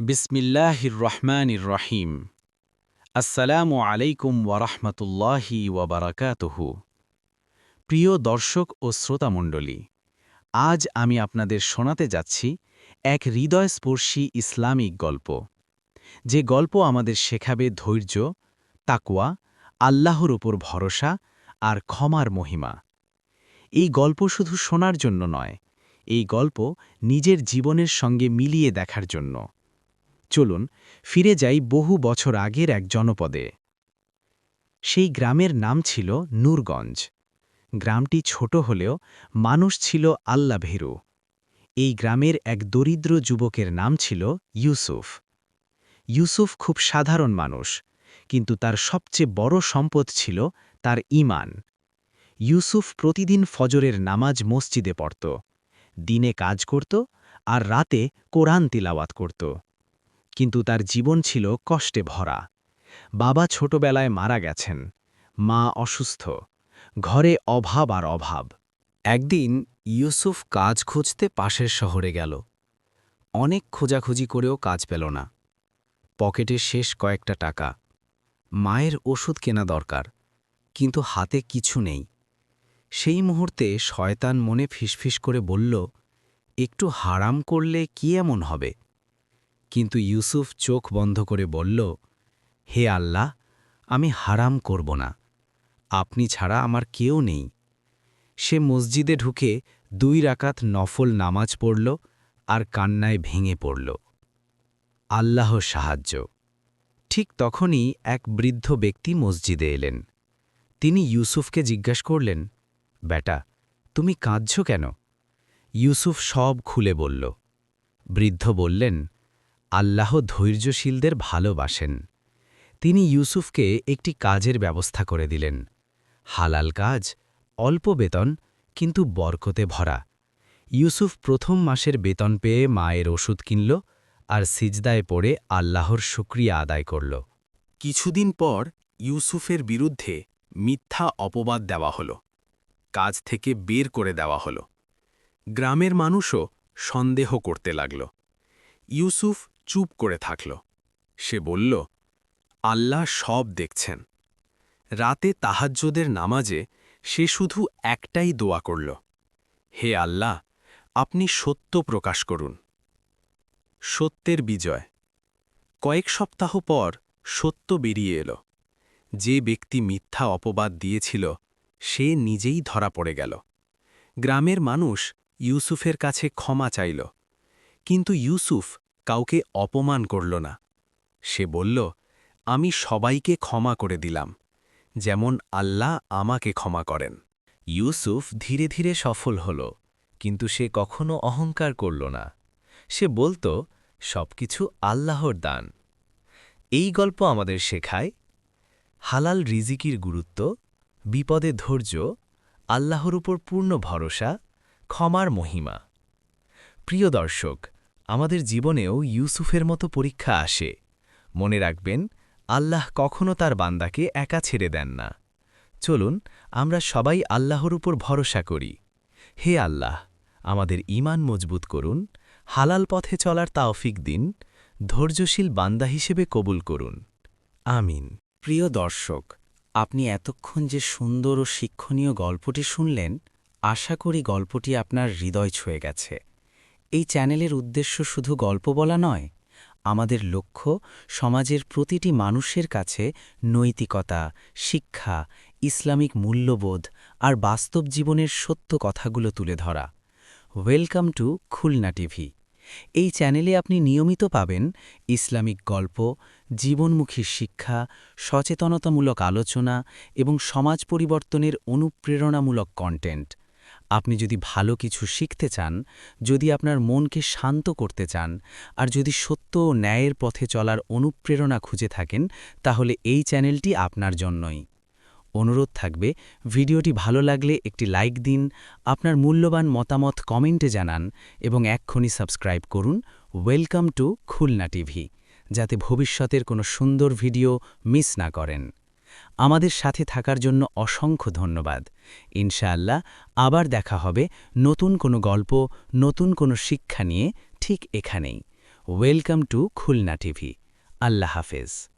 বিসমিল্লাহির রহমানির রহিম। আসসালামু আলাইকুম ওয়ারহমতুল্লাহি ওয়াবারাকাতুহু প্রিয় দর্শক ও শ্রোতামণ্ডলী আজ আমি আপনাদের শোনাতে যাচ্ছি এক হৃদয়স্পর্শী ইসলামিক গল্প, যে গল্প আমাদের শেখাবে ধৈর্য তাকুয়া আল্লাহর উপর ভরসা আর ক্ষমার মহিমা। এই গল্প শুধু শোনার জন্য নয়, এই গল্প নিজের জীবনের সঙ্গে মিলিয়ে দেখার জন্য। চলুন ফিরে যাই বহু বছর আগের এক জনপদে। সেই গ্রামের নাম ছিল নূরগঞ্জ। গ্রামটি ছোট হলেও মানুষ ছিল আল্লা ভেরু এই গ্রামের এক দরিদ্র যুবকের নাম ছিল ইউসুফ। ইউসুফ খুব সাধারণ মানুষ, কিন্তু তার সবচেয়ে বড় সম্পদ ছিল তার ইমান ইউসুফ প্রতিদিন ফজরের নামাজ মসজিদে পড়ত, দিনে কাজ করত আর রাতে কোরআন তিলাওয়াত করত। কিন্তু তার জীবন ছিল কষ্টে ভরা। বাবা ছোটবেলায় মারা গেছেন। মা অসুস্থ। ঘরে অভাব আর অভাব। একদিন ইউসুফ কাজ খুঁজতে পাশের শহরে গেল। অনেক খোঁজাখুঁজি করেও কাজ পেল না। পকেটে শেষ কয়েকটা টাকা। মায়ের ওষুধ কেনা দরকার, কিন্তু হাতে কিছু নেই। সেই মুহূর্তে শয়তান মনে ফিসফিস করে বলল, একটু হারাম করলে কি এমন হবে? কিন্তু ইউসুফ চোখ বন্ধ করে বলল, হে আল্লাহ, আমি হারাম করব না। আপনি ছাড়া আমার কেউ নেই। সে মসজিদে ঢুকে দুই রাকাত নফল নামাজ পড়ল আর কান্নায় ভেঙে পড়ল। আল্লাহ সাহায্য। ঠিক তখনই এক বৃদ্ধ ব্যক্তি মসজিদে এলেন। তিনি ইউসুফকে জিজ্ঞাস করলেন, বেটা, তুমি কাঁদছ কেন? ইউসুফ সব খুলে বলল। বৃদ্ধ বললেন আল্লাহ ধৈর্যশীলদের ভালোবাসেন। তিনি ইউসুফকে একটি কাজের ব্যবস্থা করে দিলেন। হালাল কাজ, অল্প বেতন, কিন্তু বরকতে ভরা। ইউসুফ প্রথম মাসের বেতন পেয়ে মায়ের ওষুধ কিনল আর সিজদায় পড়ে আল্লাহর শুক্রিয়া আদায় করল। কিছুদিন পর ইউসুফের বিরুদ্ধে মিথ্যা অপবাদ দেওয়া হল। কাজ থেকে বের করে দেওয়া হল। গ্রামের মানুষও সন্দেহ করতে লাগল। ইউসুফ চুপ করে থাকল। সে বলল, আল্লাহ সব দেখছেন। রাতে তাহাজ্যদের নামাজে সে শুধু একটাই দোয়া করল। হে আল্লাহ, আপনি সত্য প্রকাশ করুন। সত্যের বিজয়। কয়েক সপ্তাহ পর সত্য বেরিয়ে এল। যে ব্যক্তি মিথ্যা অপবাদ দিয়েছিল, সে নিজেই ধরা পড়ে গেল। গ্রামের মানুষ ইউসুফের কাছে ক্ষমা চাইল। কিন্তু ইউসুফ কাউকে অপমান করল না। সে বলল, আমি সবাইকে ক্ষমা করে দিলাম, যেমন আল্লাহ আমাকে ক্ষমা করেন। ইউসুফ ধীরে ধীরে সফল হল, কিন্তু সে কখনো অহংকার করল না। সে বলত, সবকিছু আল্লাহর দান। এই গল্প আমাদের শেখায়, হালাল রিজিকির গুরুত্ব, বিপদে ধৈর্য, আল্লাহর উপর পূর্ণ ভরসা, ক্ষমার মহিমা। প্রিয় দর্শক আমাদের জীবনেও ইউসুফের মতো পরীক্ষা আসে। মনে রাখবেন, আল্লাহ কখনো তার বান্দাকে একা ছেড়ে দেন না। চলুন, আমরা সবাই আল্লাহর উপর ভরসা করি। হে আল্লাহ, আমাদের ইমান মজবুত করুন, হালাল পথে চলার তাওফিক দিন, ধৈর্যশীল বান্দা হিসেবে কবুল করুন। আমিন। প্রিয় দর্শক, আপনি এতক্ষণ যে সুন্দর ও শিক্ষণীয় গল্পটি শুনলেন, আশা করি গল্পটি আপনার হৃদয় ছুঁয়ে গেছে। এই চ্যানেলের উদ্দেশ্য শুধু গল্প বলা নয়, আমাদের লক্ষ্য সমাজের প্রতিটি মানুষের কাছে নৈতিকতা, শিক্ষা, ইসলামিক মূল্যবোধ আর বাস্তব জীবনের সত্য কথাগুলো তুলে ধরা। Welcome to Khulna TV. এই চ্যানেলে আপনি নিয়মিত পাবেন ইসলামিক গল্প, জীবনমুখী শিক্ষা, সচেতনতামূলক আলোচনা এবং সমাজ পরিবর্তনের অনুপ্রেরণামূলক কন্টেন্ট আপনি যদি ভালো কিছু শিখতে চান, যদি আপনার মনকে শান্ত করতে চান, আর যদি সত্য ও ন্যায়ের পথে চলার অনুপ্রেরণা খুঁজে থাকেন, তাহলে এই চ্যানেলটি আপনার জন্যই। অনুরোধ থাকবে, ভিডিওটি ভালো লাগলে একটি লাইক দিন, আপনার মূল্যবান মতামত কমেন্টে জানান, এবং এক্ষুনি সাবস্ক্রাইব করুন ওয়েলকাম টু খুলনা টিভি, যাতে ভবিষ্যতের কোনো সুন্দর ভিডিও মিস না করেন। আমাদের সাথে থাকার জন্য অসংখ্য ধন্যবাদ। ইনশাআল্লাহ আবার দেখা হবে নতুন কোনো গল্প, নতুন কোনো শিক্ষা নিয়ে ঠিক এখানেই। Welcome to Khulna TV. আল্লাহ হাফেজ।